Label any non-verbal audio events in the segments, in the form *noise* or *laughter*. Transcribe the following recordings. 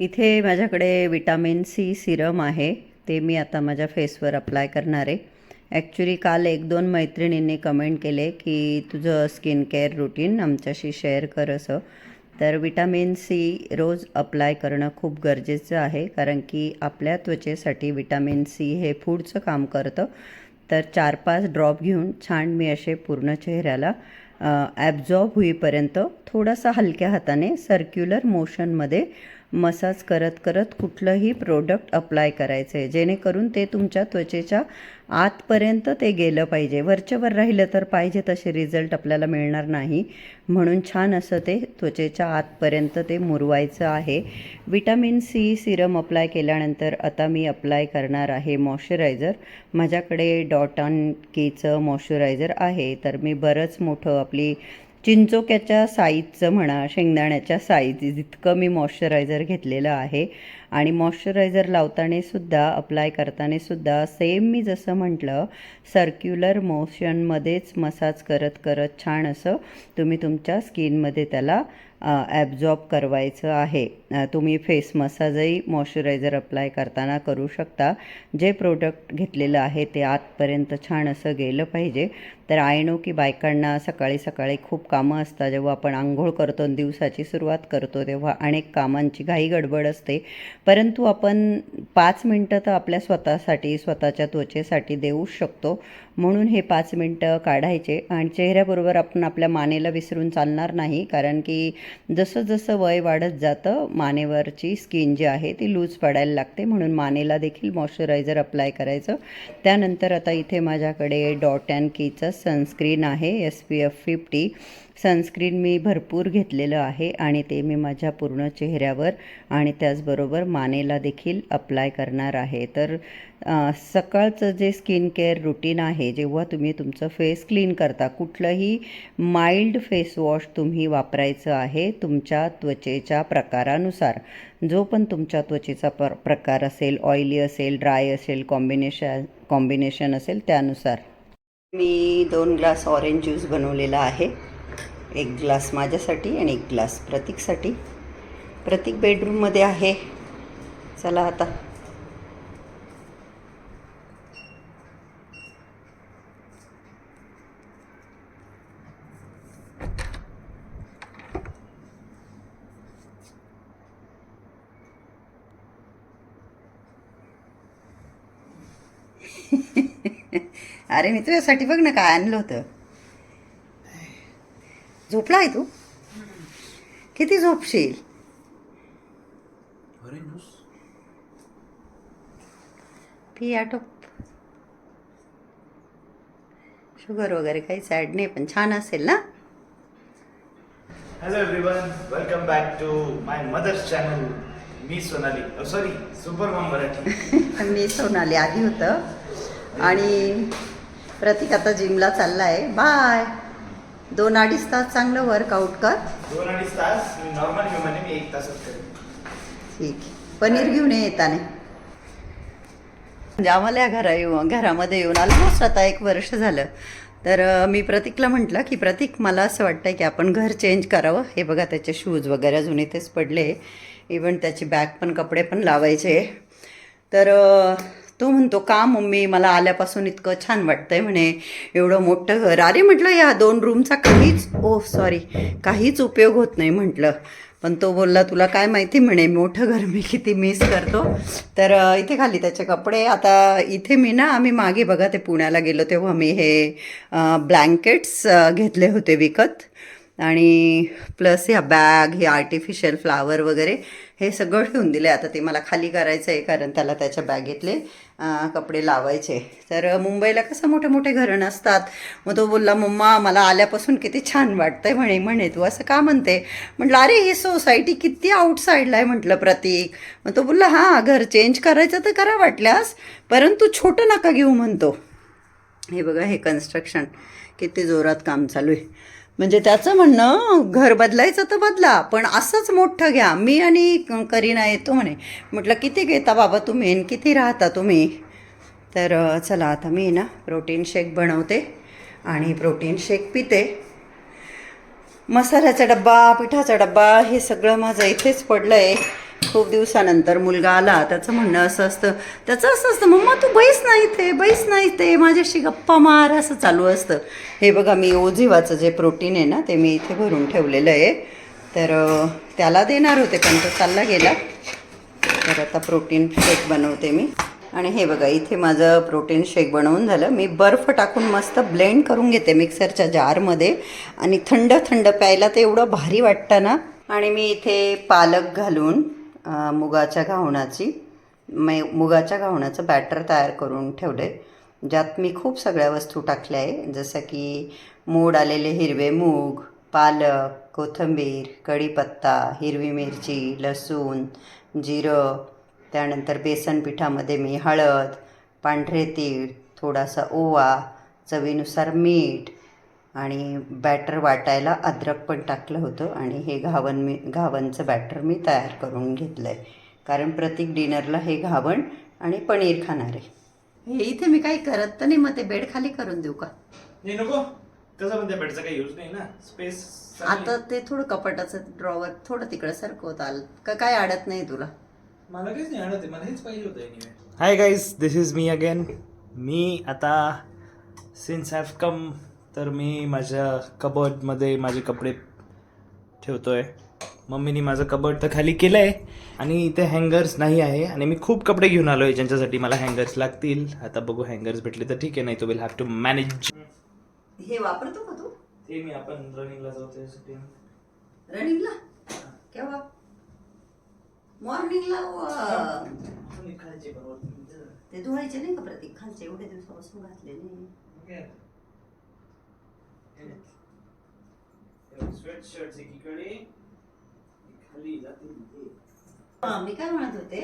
इथे माझ्याकडे vitamin C Serum आहे ते मी आता माझ्या फेसवर अप्लाय करणार आहे. ॲक्च्युली काल एक दोन मैत्रिणींनी कमेंट केले की तुझं स्किन केअर रुटीन आमच्याशी शेअर कर असं. तर विटामिन सी रोज अप्लाय करणं खूप गरजेचं आहे कारण की आपल्या त्वचेसाठी विटॅमिन सी हे फूडचं काम करतं. तर चार पाच ड्रॉप घेऊन छान मी असे पूर्ण चेहऱ्याला ॲब्झॉर्ब होईपर्यंत थोडासा हलक्या हाताने सर्क्युलर मोशनमध्ये मसाज करत करत कुठलंही प्रोडक्ट अप्लाय करायचं आहे जेणेकरून ते तुमच्या त्वचेच्या आतपर्यंत ते गेलं पाहिजे. वरच्यावर राहिलं तर पाहिजे तसे रिझल्ट आपल्याला मिळणार नाही. म्हणून छान असं ते त्वचेच्या आतपर्यंत ते मुरवायचं आहे. विटॅमिन सी सिरम अप्लाय केल्यानंतर आता मी अप्लाय करणार आहे मॉइश्चरायझर माझ्याकडे डॉट ऑन कीचं मॉइश्चरायझर आहे. तर मी बरंच मोठं आपली चिंचोक्याच्या साईजचं म्हणा शेंगदाण्याच्या साईज जितकं मी मॉइश्चरायझर घेतलेलं आहे. आणि मॉइश्चरायझर लावताना सुद्धा अप्लाय करताना सुद्धा सेम मी जसं म्हटलं सर्क्युलर मोशनमध्येच मसाज करत करत छान असं तुम्ही तुमच्या स्किनमध्ये त्याला ॲब्झॉर्ब करवायचं आहे. तुम्ही फेस मसाजही मॉइश्चरायझर अप्लाय करताना करू शकता. जे प्रोडक्ट घेतलेलं आहे ते आतपर्यंत छान असं गेलं पाहिजे. तर आय नो की बायकांना सकाळी सकाळी खूप कामं असतात. जेव्हा आपण आंघोळ करतो दिवसाची सुरुवात करतो तेव्हा अनेक कामांची घाई गडबड असते. परंतु आपण पाच मिनटं तर आपल्या स्वतःसाठी स्वतःच्या त्वचेसाठी देऊच शकतो. म्हणून हे पाच मिनटं काढायचे. आणि चेहऱ्याबरोबर आपण आपल्या मानेला विसरून चालणार नाही. कारण की जसं जसं वय वाढत जातं मानेवरची स्किन जी आहे ती लूज पडायला लागते. म्हणून मानेला देखील मॉइश्चरायझर अप्लाय करायचं. त्यानंतर आता इथे माझ्याकडे डॉट अँड कीचं सनस्क्रीन आहे S P F fifty sunscreen मी भरपूर घेतलेलं आहे आणि ते मी माझ्या पूर्ण चेहऱ्यावर आणि त्याचबरोबर मानेला देखील अप्लाय करणार आहे. तर सकाळचं जे स्किन केअर रुटीन आहे जेव्हा तुम्ही तुमचं फेस क्लीन करता कुठलंही माइल्ड फेस वॉश तुम्ही वापरायचं आहे तुमच्या त्वचेच्या प्रकारानुसार. जो पण तुमच्या त्वचेचा प्र प्रकार असेल ऑइली असेल ड्राय असेल कॉम्बिनेशन कॉम्बिनेशन असेल त्यानुसार. मी दोन ग्लास ऑरेंज ज्यूस बनवलेला आहे. एक ग्लास माझ्यासाठी आणि एक ग्लास प्रतीकसाठी. प्रतीक बेडरूममध्ये आहे. चला आता. *laughs* अरे मी तुझ्यासाठी बघ ना काय आणलं होतं. झोपला आहे तू? किती झोपशील? पी आटोप. शुगर वगैरे काहीच ॲड नाही पण छान असेल ना? Hello everyone, welcome back to my mother's channel, me Sonali. Oh, sorry super mom Marathi. *laughs* मी सोनाली आधी होतं. आणि प्रतीक आता जिमला चालला आहे बाय. दोन अडीच तास चांगलं वर्कआउट कर. दोन अडीच तास नॉर्मल ह्युमन आहे मी एक तासच करेन. ठीक. पनीर घेऊन ये येताने म्हणजे आम्हाला या घरा येऊ घरामध्ये येऊन ऑलमोस्ट आता एक वर्ष झालं. तर मी प्रतीकला म्हटलं की प्रतीक मला असं वाटतं की आपण घर चेंज करावं. हे बघा त्याचे शूज वगैरे अजून इथेच पडले. इवन त्याची बॅग पण कपडे पण लावायचे. तर तो म्हणतो का मम्मी मला आल्यापासून इतकं छान वाटतंय म्हणे. एवढं मोठं घर. अरे म्हटलं या दोन रूमचा काहीच ओ सॉरी काहीच उपयोग होत नाही म्हटलं. पण तो बोलला तुला काय माहिती म्हणे मोठं घर मी किती मिस करतो. तर इथे खाली त्याचे कपडे. आता इथे मी ना आम्ही मागे बघा ते पुण्याला गेलो तेव्हा मी हे ब्लँकेट्स घेतले होते विकत. आणि प्लस ह्या बॅग हे आर्टिफिशियल फ्लावर वगैरे हे सगळं ठेवून दिले आता ते मला खाली करायचं आहे कारण त्याला त्याच्या बॅगेतले कपडे लावायचे. तर मुंबईला कसं मोठे मोठे घरं नसतात. मग तो बोलला मम्मा मला आल्यापासून किती छान वाटतंय. म्हणे म्हणे तू असं का म्हणते? म्हटलं अरे ही सोसायटी किती आउटसाईडला आहे म्हटलं प्रतीक. मग तो बोलला हां घर चेंज करायचं तर करा वाटल्यास परंतु छोटं नका घेऊ म्हणतो. हे बघा हे कन्स्ट्रक्शन किती जोरात काम चालू आहे. म्हणजे त्याचं म्हणणं घर बदलायचं तर बदला पण असंच मोठं घ्या. मी आणि करीना येतो म्हणे. म्हटलं किती घेता बाबा तुम्ही आणि किती राहता तुम्ही? तर चला आता मी ना प्रोटीन शेक बनवते आणि प्रोटीन शेक पिते. मसाल्याचा डब्बा पिठाचा डब्बा हे सगळं माझं इथेच पडलं आहे खूप दिवसानंतर मुलगा आला. त्याचं म्हणणं असं असतं त्याचं असं असतं मम्मा तू बैस नाही ते बैस नाही ते माझ्याशी गप्पा मार असं चालू असतं. हे बघा मी ओझिवाचं जे प्रोटीन आहे ना ते मी इथे भरून ठेवलेलं आहे. तर त्याला देणार होते पण तो चालला गेला. तर आता प्रोटीन शेक बनवते मी. आणि हे बघा इथे माझं प्रोटीन शेक बनवून झालं. मी बर्फ टाकून मस्त ब्लेंड करून घेते मिक्सरच्या जारमध्ये. आणि थंड थंड प्यायला ते एवढं भारी वाटतं ना. आणि मी इथे पालक घालून मुगाच्या घावणाची मै मुगाच्या घावणाचं बॅटर तयार करून ठेवलं आहे ज्यात मी खूप सगळ्या वस्तू टाकल्या आहे. जसं की मोड आलेले हिरवे मूग पालक कोथिंबीर कढीपत्ता हिरवी मिरची लसूण जिरं त्यानंतर बेसन पिठामध्ये मी हळद पांढरे तीळ थोडासा ओवा चवीनुसार मीठ आणि बॅटर वाटायला अद्रक पण टाकलं होतं आणि हे घावन मी घावनचं बॅटर मी तयार करून घेतलं आहे कारण प्रत्येक डिनरला हे घावण आणि पनीर खाणार आहे. हे इथे मी काही करत तर नाही मग ते बेड खाली करून देऊ का? नाही नको. तसं पण त्या बेडचा काही यूज नाही ना. स्पेस आता ते थोडं कपाटाचं ड्रॉवर थोडं तिकडं सरकवत आलं. का काय अडत नाही तुला? मला काहीच नाही आणत मला हेच पाहिजे होतं hi guys this is me again मी आता सिन्स हॅव कम तर मी माझ्या कबर्डमध्ये माझे कपडे ठेवतोय. मम्मीनी माझं कबर्ड तर खाली केलं आहे आणि इथे हँगर्स नाही आहे आणि मी खूप कपडे घेऊन आलो आहे ज्यांच्यासाठी मला हँगर्स लागतील. आता बघू हँगर्स भेटले तर ठीक आहे नाही तो विल हॅव टू मॅनेज हे वापरतो का तू? ते मी आपण रनिंगला जाऊ त्यासाठी रनिंगला केव्हा? मॉर्निंगला ते धुवायचे नाही का प्रतीक? खालचे एवढे दिवसापासून घातले नाही स्वेट शर्ट एकीकडे खाली जातील हा मी काय म्हणत होते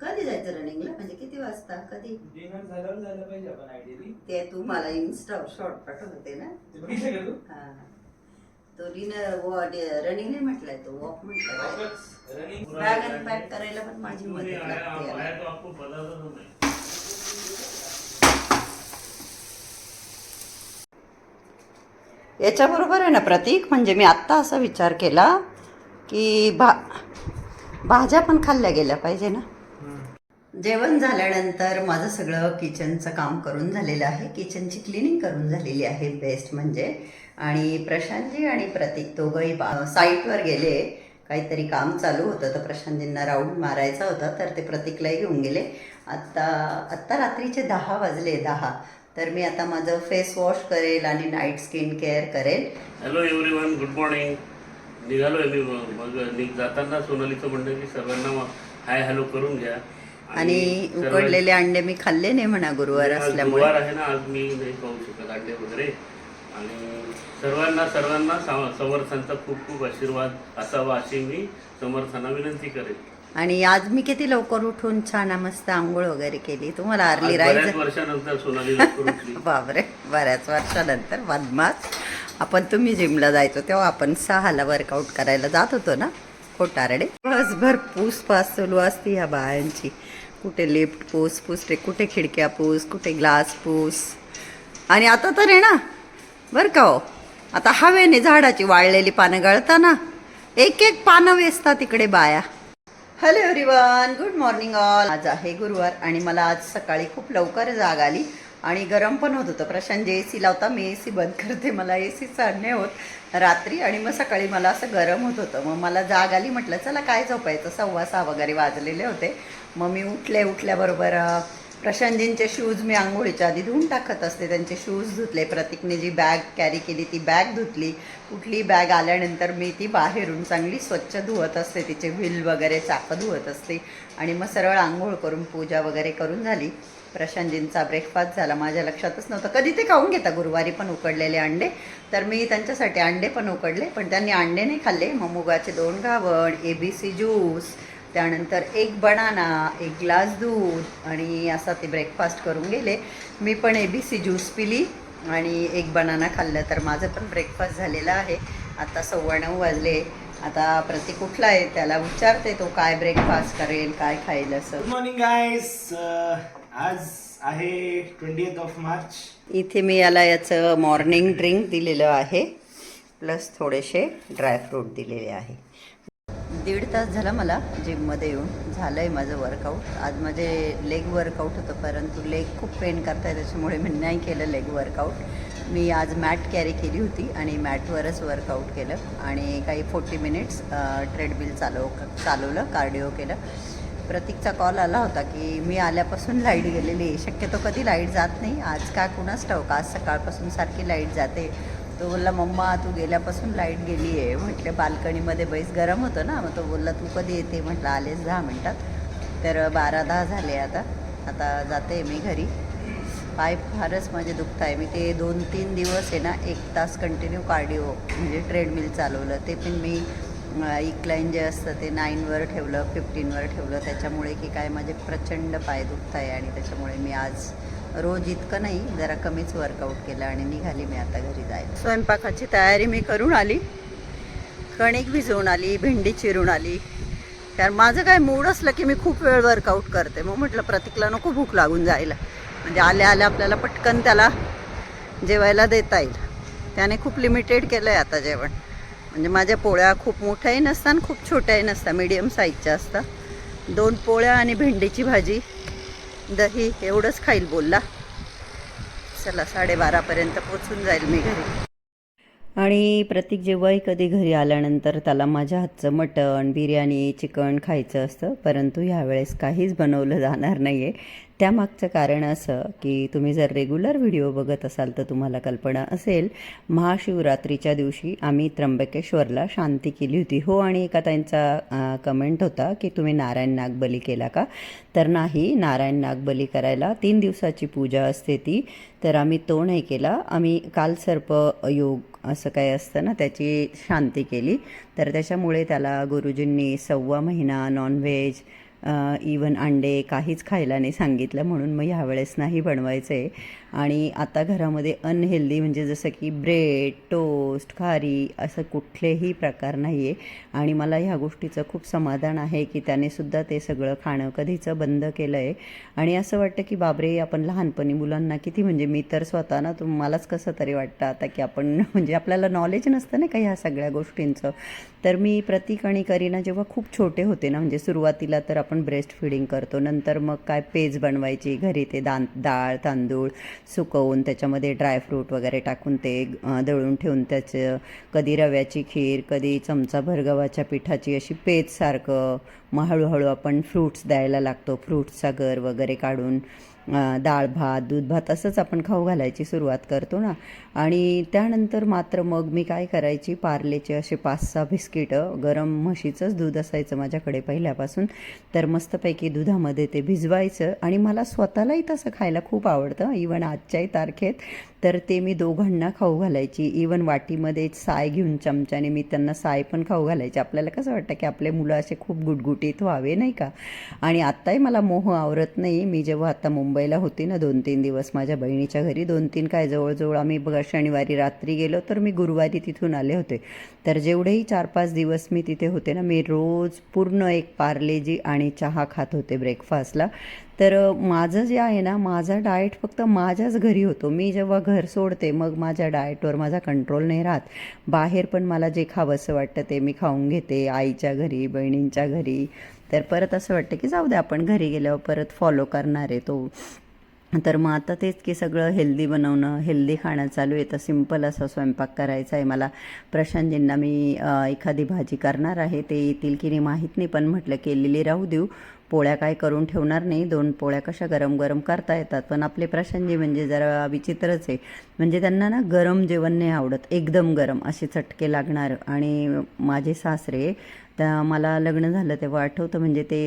कधी जायचं रनिंगला? म्हणजे किती वाजता? कधी? डिनर झाल्यावर झालं पाहिजे आपण आयडियली ते तू मला इन्स्टा शॉर्ट पाठवत होते ना? ते बघितलं का तू? हा. तो डिनर रनिंग नाही म्हटलंय तो वॉक म्हटलं रनिंग बॅग आणि पॅक करायला पण माझी मदत लागते. याच्याबरोबर आहे ना प्रतीक म्हणजे मी आत्ता असा विचार केला की भा भाज्या पण खाल्ल्या गेल्या पाहिजे ना. जेवण झाल्यानंतर माझं सगळं किचनचं काम करून झालेलं आहे. किचनची क्लिनिंग करून झालेली आहे बेस्ट म्हणजे. आणि प्रशांतजी आणि प्रतीक दोघंही बा साईटवर गेले. काहीतरी काम चालू होतं तर प्रशांतजींना राऊंड मारायचा होता तर ते प्रतीकलाही घेऊन गेले. आत्ता आत्ता रात्रीचे दहा वाजले दहा. तर मी आता माझं फेस वॉश करेल आणि नाईट स्किन केअर करेल. हॅलो एव्हरीवन गुड मॉर्निंग निघालोय मी मग निघ- जाताना सोनालीचं म्हणणं की सर्वांना हाय हॅलो करून घ्या. आणि उकडलेले अंडे मी खाल्ले नाही म्हणा गुरुवार असल्यामुळे. गुरुवार आहे ना आज मी नाही खाऊ शकत अंडे वगैरे. आणि सर्वांना सर्वांना समर्थांचा खूप खूप आशीर्वाद असावा अशी मी समर्थांना विनंती करेन. आणि आज मी किती लवकर उठून छान मस्त आंघोळ वगैरे केली. तुम्हाला अर्ली लवकर उठली. *laughs* बापरे बऱ्याच वर्षानंतर बदमास आपण तुम्ही जिमला जायचो तेव्हा आपण सहाला वर्कआउट करायला जात होतो ना खोटारडे. दिवसभर पूस पास चालू असते ह्या बायांची. कुठे लिफ्ट पूस पूस कुठे खिडक्या पूस कुठे ग्लास पूस. आणि आता तर आहे ना बरं का हो? आता हवेने झाडाची वाळलेली पानं गळताना एक एक पानं वेचतात तिकडे बाया. Hello everyone good morning all आज आहे गुरुवार आणि मला आज सकाळी खूप लवकर जाग आली आणि गरम पण होत होतं. प्रशांत जे ए सी लावता मी ए सी बंद करते मला ए सी सहन नाही होत. रात्री आणि मग सकाळी मला असं गरम होत होतं. मग मला जाग आली म्हटलं चला काय झोपायचं? सव्वा सहा वगैरे वाजलेले होते. मग मी उठले उठल्याबरोबर प्रशांतजींचे शूज मी आंघोळीच्या आधी धुवून टाकत असते. त्यांचे शूज धुतले. प्रतीकने जी बॅग कॅरी केली ती बॅग धुतली. कुठली बॅग आल्यानंतर मी ती बाहेरून चांगली स्वच्छ धुवत असते. तिचे व्हील वगैरे चाकं धुवत असते. आणि मग सरळ आंघोळ करून पूजा वगैरे करून झाली. प्रशांतजींचा ब्रेकफास्ट झाला. माझ्या लक्षातच नव्हतं. कधी ते खाऊन घेता? गुरुवारी पण उकडलेले अंडे. तर मी त्यांच्यासाठी अंडे पण उकडले. पण त्यांनी अंडे नाही खाल्ले. मग मुगाचे दोन घावण ए बी सी ज्यूस त्यानंतर एक बनाना एक ग्लास दूध आणि असा ते ब्रेकफास्ट करून गेले. मी पण ए बी सी ज्यूस पिली आणि एक बनाना खाल्लं. तर माझं पण ब्रेकफास्ट झालेला आहे. आता सव्वा नऊ वाजले. आता प्रतीक उठला आहे त्याला विचारते तो काय ब्रेकफास्ट करेल? काय खाईल असं? गुड मॉर्निंग गाईस आज आहे ट्वेंटी ऑफ मार्च इथे मी याला याचं मॉर्निंग ड्रिंक दिलेलं आहे. प्लस थोडेसे ड्रायफ्रूट दिलेले आहे. दीड तास झाला मला जिममध्ये येऊन. झालं आहे माझं वर्कआउट आज माझे लेग वर्कआउट होतं परंतु लेग खूप पेन करताय त्याच्यामुळे मी नाही केलं लेग वर्कआउट मी आज मॅट कॅरी केली होती आणि मॅटवरच वर्कआउट केलं आणि काही फोर्टी मिनिट्स ट्रेडमिल चालव चालवलं कार्डिओ केलं. प्रतीकचा कॉल आला होता की मी आल्यापासून लाइट गेलेली आहे. शक्यतो कधी लाइट जात नाही. आज का कुणाच ठाऊक? आज सकाळपासून सारखी लाइट जाते. तो बोलला मम्मा तू गेल्यापासून लाइट गेली आहे. म्हटलं बाल्कनीमध्ये बैस गरम होतं ना. मग तो बोलला तू कधी येते? म्हटलं आलेच दहा मिनटात. तर बारा दहा झाले आता. आता जाते मी घरी. पाय फारच माझे दुखत आहे मी ते दोन तीन दिवस आहे ना एक तास कंटिन्यू कार्डिओ म्हणजे ट्रेडमिल चालवलं. ते पण मी इक्लाईन जे असतं ते नाईनवर ठेवलं फिफ्टीनवर ठेवलं. त्याच्यामुळे की काय माझे प्रचंड पाय दुखत आहे आणि त्याच्यामुळे मी आज रोज इतकं नाही जरा कमीच वर्कआउट केलं आणि निघाली मी आता घरी जायला. स्वयंपाकाची तयारी मी करून आली. कणिक भिजवून आली भेंडी चिरून आली. कारण माझं काय मूड असलं की मी खूप वेळ वर्कआउट करते. मग म्हटलं प्रतीकला नको भूक लागून जायला. म्हणजे आल्या आल्या आपल्याला पटकन त्याला जेवायला देता येईल. त्याने खूप लिमिटेड केलं आहे आता जेवण. म्हणजे माझ्या पोळ्या खूप मोठ्याही नसतात आणि खूप छोट्याही नसतात मीडियम साईजच्या असतात. दोन पोळ्या आणि भेंडीची भाजी. दही एवढंच खाईल बोलला. चला साडेबारापर्यंत पोचून जाईल मी घरी. आणि प्रतीक जेव्हाही कधी घरी आल्यानंतर त्याला माझ्या हातचं मटण बिर्याणी चिकन खायचं असतं परंतु ह्यावेळेस काहीच बनवलं जाणार नाही आहे त्यामागचं कारण असं की तुम्ही जर रेग्युलर व्हिडिओ बघत असाल तर तुम्हाला कल्पना असेल महाशिवरात्रीच्या दिवशी आम्ही त्र्यंबकेश्वरला शांती केली होती. हो आणि एका त्यांचा कमेंट होता की तुम्ही नारायण नागबली केला का? तर नाही नारायण नागबली करायला तीन दिवसाची पूजा असते ती. तर आम्ही तो नाही केला. आम्ही काल सर्प योग असं काही असतं ना त्याची शांती केली. तर त्याच्यामुळे त्याला गुरुजींनी सव्वा महिना नॉनव्हेज इवन अंडे काहीच खायला नाही सांगितलं म्हणून मग ह्यावेळेस नाही बनवायचं. आहे आणि आता घरामध्ये अनहेल्दी म्हणजे जसं की ब्रेड टोस्ट खारी असं कुठलेही प्रकार नाही आहे आणि मला ह्या गोष्टीचं खूप समाधान आहे की त्याने सुद्धा ते सगळं खाणं कधीचं बंद केलं आहे आणि असं वाटतं की बाबरे आपण लहानपणी मुलांना किती म्हणजे मी तर स्वतः ना तुम्हालाच कसं तरी वाटतं आता की आपण *laughs* म्हणजे आपल्याला नॉलेज नसतं ना का ह्या सगळ्या गोष्टींचं. तर मी प्रतीक आणि करीना जेव्हा खूप छोटे होते ना म्हणजे सुरुवातीला तर आपण ब्रेस्ट फिडिंग करतो नंतर मग काय पेज बनवायची घरी ते दान डाळ तांदूळ सुकवून त्याच्यामध्ये ड्रायफ्रूट वगैरे टाकून ते दळून ठेवून त्याचं कधी रव्याची खीर कधी चमचाभर गव्हाच्या पिठाची अशी पेजसारखं मग हळूहळू आपण फ्रूट्स द्यायला लागतो. फ्रूट्सचा गर वगैरे काढून डाळ भात दूध भात असंच आपण खाऊ घालायची सुरुवात करतो ना. आणि त्यानंतर मात्र मग मी काय करायची पार्लेचे असे पाच सहा बिस्किटं गरम म्हशीचंच दूध असायचं माझ्याकडे पहिल्यापासून. तर मस्तपैकी दुधामध्ये ते भिजवायचं आणि मला स्वतःलाही तसं खायला खूप आवडतं इवन आजच्याही तारखेत. तर ते मी दोघांना खाऊ घालायची. इवन वाटीमध्ये साय घेऊन चमच्याने मी त्यांना साय पण खाऊ घालायची. आपल्याला कसं वाटतं की आपले मुलं असे खूप गुटगुटीत व्हावे नाही का? आणि आत्ताही मला मोह आवरत नाही. मी जेव्हा आता मुंबईला होती ना दोन तीन दिवस माझ्या बहिणीच्या घरी. दोन तीन काय जवळजवळ आम्ही बघा शनिवारी रात्री गेलो तर मी गुरुवारी तिथून आले होते. तर जेवढेही चार पाच दिवस मी तिथे होते ना मी रोज पूर्ण एक पार्लेजी आणि चहा खात होते ब्रेकफास्टला तर माझं जे आहे ना माझा डाएट फक्त माझ्याच घरी होतो. मी जेव्हा घर सोडते मग माझ्या डाएटवर माझा कंट्रोल नाही राहत. बाहेर पण मला जे खावंसं वाटतं ते मी खाऊन घेते आईच्या घरी बहिणींच्या घरी. तर परत असं वाटतं की जाऊ दे आपण घरी गेल्यावर परत फॉलो करणार आहे तो. तर मग आता तेच की सगळं हेल्दी बनवणं हेल्दी खाणं चालू आहे. तर सिंपल असा स्वयंपाक करायचा आहे मला. प्रशांतजींना मी एखादी भाजी करणार आहे. ते येतील की नाही माहीत नाही पण म्हटलं केलेली राहू देऊ. पोळ्या काय करून ठेवणार नाही. दोन पोळ्या कशा गरम गरम करता येतात. पण आपले प्रशांतजी म्हणजे जरा विचित्रच आहे. म्हणजे त्यांना ना गरम जेवण नाही आवडत. एकदम गरम असे चटके लागणार. आणि माझे सासरे त्या मला लग्न झालं तेव्हा आठवतं म्हणजे ते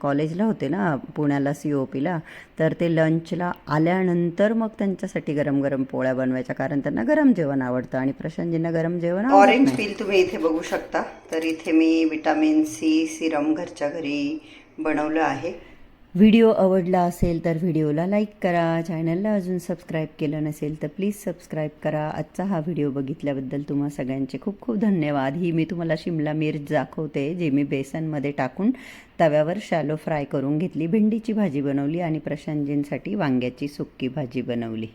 कॉलेजला होते ना पुण्याला सी ओ पीला तर ते लंचला आल्यानंतर मग त्यांच्यासाठी गरम गरम पोळ्या बनवायच्या कारण त्यांना गरम जेवण आवडतं आणि प्रशांतजींना गरम जेवण ऑरेंज पील तुम्ही इथे बघू शकता. तर इथे मी विटामिन सी सिरम घरच्या घरी बनवलं आहे. व्हिडिओ आवडला असेल तर व्हिडिओला लाईक करा. चॅनलला अजून सबस्क्राईब केलं नसेल तर प्लीज सबस्क्राईब करा. आजचा हा व्हिडिओ बघितल्याबद्दल तुम्हा सगळ्यांचे खूप खूप धन्यवाद. ही मी तुम्हाला शिमला मिर्च दाखवते जे मी बेसनमध्ये टाकून तव्यावर शॅलो फ्राय करून घेतली. भेंडीची भाजी बनवली आणि प्रशांतजींसाठी वांग्याची सुक्की भाजी बनवली.